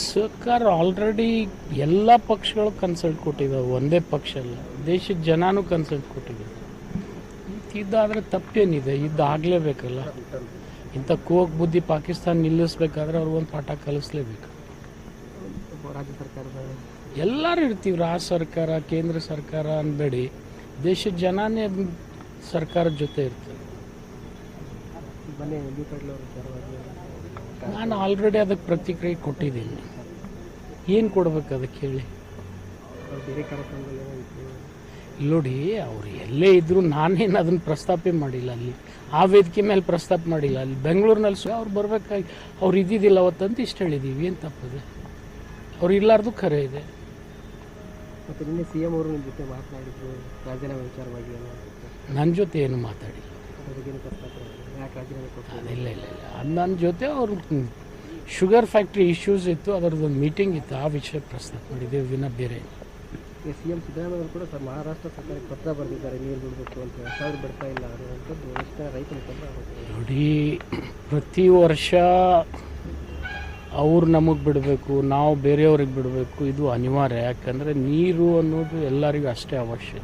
ಸರ್ಕಾರ ಆಲ್ರೆಡಿ ಎಲ್ಲ ಪಕ್ಷಗಳು ಕನ್ಸಲ್ಟ್ ಕೊಟ್ಟಿದ್ದಾವೆ. ಒಂದೇ ಪಕ್ಷ ಅಲ್ಲ, ದೇಶದ ಜನನೂ ಕನ್ಸಲ್ಟ್ ಕೊಟ್ಟಿದ್ದಾರೆ ಇದ್ದಾದರೆ ತಪ್ಪೇನಿದೆ ಇದು ಆಗಲೇಬೇಕಲ್ಲ. ಇಂಥ ಕೋಕ್ ಬುದ್ಧಿ ಪಾಕಿಸ್ತಾನ ನಿಲ್ಲಿಸ್ಬೇಕಾದ್ರೆ ಅವ್ರಿಗೊಂದು ಪಾಠ ಕಲಿಸ್ಲೇಬೇಕು. ರಾಜ್ಯ ಸರ್ಕಾರದ ಎಲ್ಲರೂ ಇರ್ತೀವಿ ರಾಜ್ಯ ಸರ್ಕಾರ, ಕೇಂದ್ರ ಸರ್ಕಾರ ಅನ್ಬೇಡಿ ದೇಶದ ಜನನೇ ಸರ್ಕಾರದ ಜೊತೆ ಇರ್ತದೆ ಬನ್ನಿ ಬಿ ಪಾಟೀಲ್ ಅವರು ವಿಚಾರವಾಗಿ ನಾನು ಆಲ್ರೆಡಿ ಅದಕ್ಕೆ ಪ್ರತಿಕ್ರಿಯೆ ಕೊಟ್ಟಿದ್ದೀನಿ. ಏನು ಕೊಡ್ಬೇಕು ಅದಕ್ಕೆ ಹೇಳಿ? ನೋಡಿ ಅವ್ರು ಎಲ್ಲೇ ಇದ್ದರೂ ನಾನೇನು ಅದನ್ನ ಪ್ರಸ್ತಾಪ ಮಾಡಿಲ್ಲ ಅಲ್ಲಿ. ಆ ವೇದಿಕೆ ಮೇಲೆ ಪ್ರಸ್ತಾಪ ಮಾಡಿಲ್ಲ. ಅಲ್ಲಿ ಬೆಂಗಳೂರಿನಲ್ಲಿ ಸಹ ಅವ್ರು ಬರಬೇಕಾಗಿ ಅವ್ರು ಇದ್ದಿದ್ದಿಲ್ಲ ಅವತ್ತಂತ ಇಷ್ಟು ಹೇಳಿದ್ದೀವಿ ಏನು ತಪ್ಪಿದೆ? ಅವ್ರು ಇಲ್ಲಾರ್ದು ಖರೆ ಇದೆ. ಮತ್ತು ನಿನ್ನೆ ಸಿ ಎಂ ಅವರು ನಿಮ್ಮ ಜೊತೆ ಮಾತನಾಡಿದ್ರು. ರಾಜೀನಾಮೆ ವಿಚಾರವಾಗಿ ನನ್ನ ಜೊತೆ ಏನು ಮಾತಾಡಿಲ್ಲ. ಇಲ್ಲ ಇಲ್ಲ ಅದು ನನ್ನ ಜೊತೆ ಅವರು ಶುಗರ್ ಫ್ಯಾಕ್ಟ್ರಿ ಇಶ್ಯೂಸ್ ಇತ್ತು ಅದರದ್ದು ಒಂದು ಮೀಟಿಂಗ್ ಇತ್ತು. ಆ ವಿಷಯ ಪ್ರಸ್ತಾಪ ಮಾಡಿದ್ದೇವೆ ವಿನ ಬೇರೆ. ಸಿ ಎಂ ಸಿದ್ದರಾಮಯ್ಯ ಕೂಡ ಸರ್ ಮಹಾರಾಷ್ಟ್ರ ಸರ್ಕಾರಕ್ಕೆ ಪತ್ರ ಬರೆದಿದ್ದಾರೆ ನೀರು ಬಿಡಬೇಕು ಅಂತ. ಸಾವಿರ ಬರ್ತಾ ಇಲ್ಲ ಅನ್ನುವಂಥದ್ದು ಎಷ್ಟು ರೈತರು ರೈತ ನೋಡಿ ಪ್ರತಿ ವರ್ಷ ಅವ್ರು ನಮಗೆ ಬಿಡಬೇಕು ನಾವು ಬೇರೆಯವ್ರಿಗೆ ಬಿಡಬೇಕು ಇದು ಅನಿವಾರ್ಯ. ಯಾಕಂದರೆ ನೀರು ಅನ್ನೋದು ಎಲ್ಲರಿಗೂ ಅಷ್ಟೇ ಅವಶ್ಯ.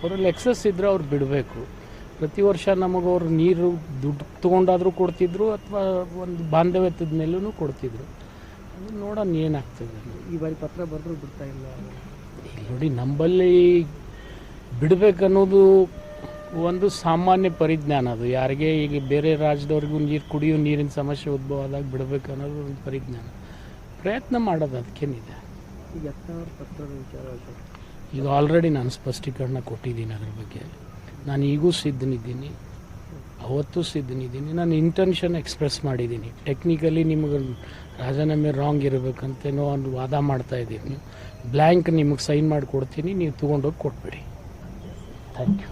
ಅವರಲ್ಲಿ ಎಕ್ಸಸ್ ಇದ್ದರೆ ಅವ್ರು ಬಿಡಬೇಕು. ಪ್ರತಿ ವರ್ಷ ನಮಗೆ ಅವ್ರು ನೀರು ದುಡ್ಡು ತೊಗೊಂಡಾದರೂ ಕೊಡ್ತಿದ್ರು ಅಥವಾ ಒಂದು ಬಾಂಧವ್ಯದ ಮೇಲೂ ಕೊಡ್ತಿದ್ರು. ಅದು ನೋಡೋಣ ಏನಾಗ್ತದೆ. ಈ ಬಾರಿ ಪತ್ರ ಬರೆದ್ರು ಬಿಡ್ತಾ ಇಲ್ಲ. ಇಲ್ಲಿ ನೋಡಿ ನಂಬಲ್ಲಿ ಬಿಡಬೇಕನ್ನೋದು ಒಂದು ಸಾಮಾನ್ಯ ಪರಿಜ್ಞಾನ ಅದು. ಯಾರಿಗೆ ಈಗ ಬೇರೆ ರಾಜ್ಯದವ್ರಿಗೂ ನೀರು ಕುಡಿಯೋ ನೀರಿನ ಸಮಸ್ಯೆ ಉದ್ಭವ ಆದಾಗ ಬಿಡಬೇಕು ಅನ್ನೋದು ಒಂದು ಪರಿಜ್ಞಾನ. ಪ್ರಯತ್ನ ಮಾಡೋದು ಅದಕ್ಕೇನಿದೆ. ಈಗ ಆಲ್ರೆಡಿ ನಾನು ಸ್ಪಷ್ಟೀಕರಣ ಕೊಟ್ಟಿದ್ದೀನಿ ಅದ್ರ ಬಗ್ಗೆ. ನಾನು ಈಗೂ ಸಿದ್ಧನಿದ್ದೀನಿ, ಅವತ್ತು ಸಿದ್ಧನಿದ್ದೀನಿ, ನಾನು ಇಂಟೆನ್ಷನ್ ಎಕ್ಸ್ಪ್ರೆಸ್ ಮಾಡಿದ್ದೀನಿ. ಟೆಕ್ನಿಕಲಿ ನಿಮಗೆ ರಾಜೀನಾಮೆ ರಾಂಗ್ ಇರಬೇಕಂತೇನೋ ಒಂದು ವಾದ ಮಾಡ್ತಾ ಇದ್ದೀನಿ. ಬ್ಲ್ಯಾಂಕ್ ನಿಮಗೆ ಸೈನ್ ಮಾಡಿ ಕೊಡ್ತೀನಿ ನೀವು ತೊಗೊಂಡೋಗಿ ಕೊಟ್ಬಿಡಿ. Thank you